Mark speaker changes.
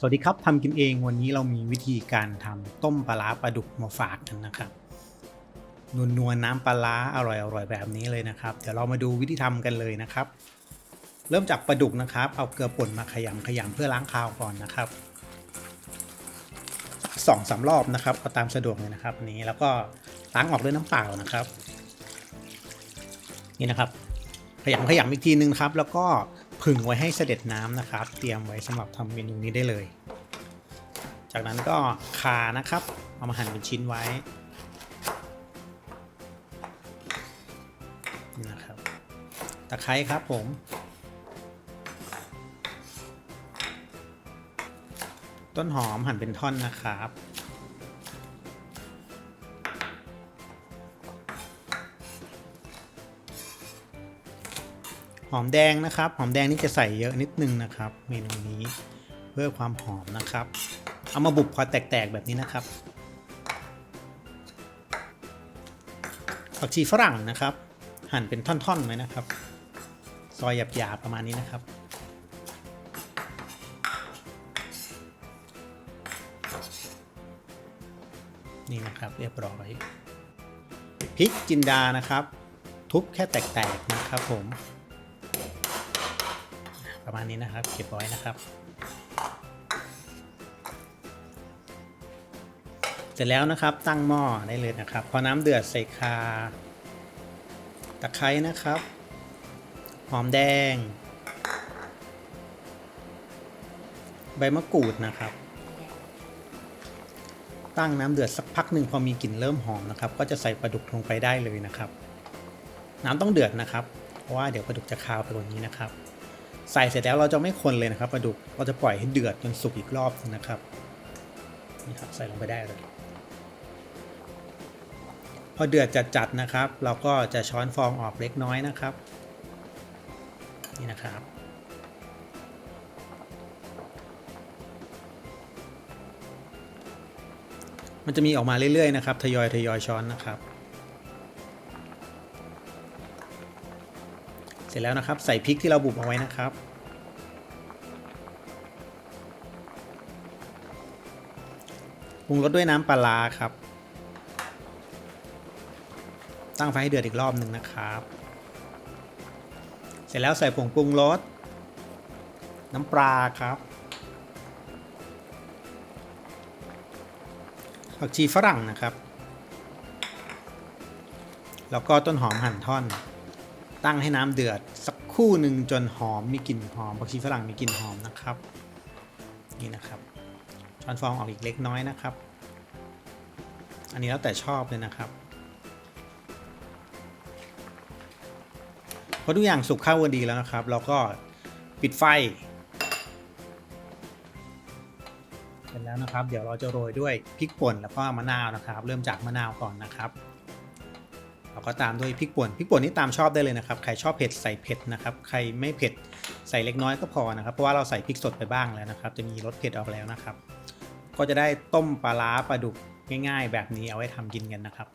Speaker 1: สวัสดีครับทำกินเองวันนี้เรามีวิธีการทำต้มปลาร้าปลาดุกมาฝากกันนะครับนวลนวลน้ำปลาร้าอร่อยอร่อยแบบนี้เลยนะครับ เดี๋ยวเรามาดูวิธีทำกันเลยนะครับ เริ่มจากปลาดุกนะครับ เอาเกลือป่นมาขยำขยำเพื่อล้างคาวก่อนนะครับสองสามรอบนะครับเอาตามสะดวกเลยนะครับนนี้แล้วก็ล้างออกด้วยน้ำเปล่านะครับ นี่นะครับ ขยำขยำอีกทีนึงครับ แล้วก็ผึ่งไว้ให้เสด็จน้ำนะครับ เตรียมไว้สำหรับทำเมนูนี้ได้เลย จากนั้นก็คานะครับ เอามาหั่นเป็นชิ้นไว้นี่นะครับตะไคร้ครับผมต้นหอมหั่นเป็นท่อนนะครับ หอมแดงนะครับ หอมแดงนี่จะใส่เยอะนิดนึงนะครับ เมนูนี้เพื่อความหอมนะครับ เอามาบุบพอแตกๆแบบนี้นะครับผักชีฝรั่งนะครับ หั่นเป็นท่อนๆไว้นะครับ ซอยหยาบๆประมาณนี้นะครับ นี่นะครับเรียบร้อยพริกจินดานะครับ ทุบแค่แตกๆนะครับผม ประมาณนี้นะครับ เก็บไว้นะครับ เสร็จแล้วนะครับตั้งหม้อได้เลยนะครับ พอน้ำเดือดใส่คาตะไคร้นะครับ หอมแดง ใบมะกรูดนะครับ ตั้งน้ำเดือดสักพักหนึ่งพอมีกลิ่นเริ่มหอมนะครับ ก็จะใส่ปลาดุกลงไปได้เลยนะครับ น้ำต้องเดือดนะครับ เพราะว่าเดี๋ยวปลาดุกจะคาวไปกว่านี้นะครับ ใส่เสร็จแล้วเราจะไม่คนเลยนะครับปลาดุกเราจะปล่อยให้เดือดจนสุกอีกรอบนะครับนี่ครับใส่ลงไปได้เลยพอเดือดจัดๆนะครับ เราก็จะช้อนฟองออกเล็กน้อยนะครับ นี่นะครับ มันจะมีออกมาเรื่อยๆนะครับทยอยทยอยช้อนนะครับ เสร็จแล้วนะครับ ใส่พริกที่เราบุบเอาไว้นะครับ ปรุงรสด้วยน้ำปลาร้าครับ ตั้งไฟให้เดือดอีกรอบหนึ่งนะครับ เสร็จแล้วใส่ผงปรุงรส น้ำปลาครับผักชีฝรั่งนะครับ แล้วก็ต้นหอมหั่นท่อน ตั้งให้น้ำเดือดสักคู่หนึ่งจนหอมมีกลิ่นหอมผักชีฝรั่งมีกลิ่นหอมนะครับ นี่นะครับช้อนฟองออกอีกเล็กน้อยนะครับ อันนี้แล้วแต่ชอบเลยนะครับพอทุกอย่างสุกเข้ากันดีแล้วนะครับ เราก็ปิดไฟเสร็จแล้วนะครับ เดี๋ยวเราจะโรยด้วยพริกป่นแล้วก็มะนาวนะครับ เริ่มจากมะนาวก่อนนะครับ แล้วก็ตามด้วยพริกป่วนพริกป่วนนี่ตามชอบได้เลยนะครับ ใครชอบเผ็ดใส่เผ็ดนะครับ ใครไม่เผ็ดใส่เล็กน้อยก็พอนะครับ เพราะว่าเราใส่พริกสดไปบ้างแล้วนะครับ จะมีรสเผ็ดออกแล้วนะครับ ก็จะได้ต้มปลาร้าปลาดุกง่าย ๆ แบบนี้เอาไว้ทำกินกันนะครับ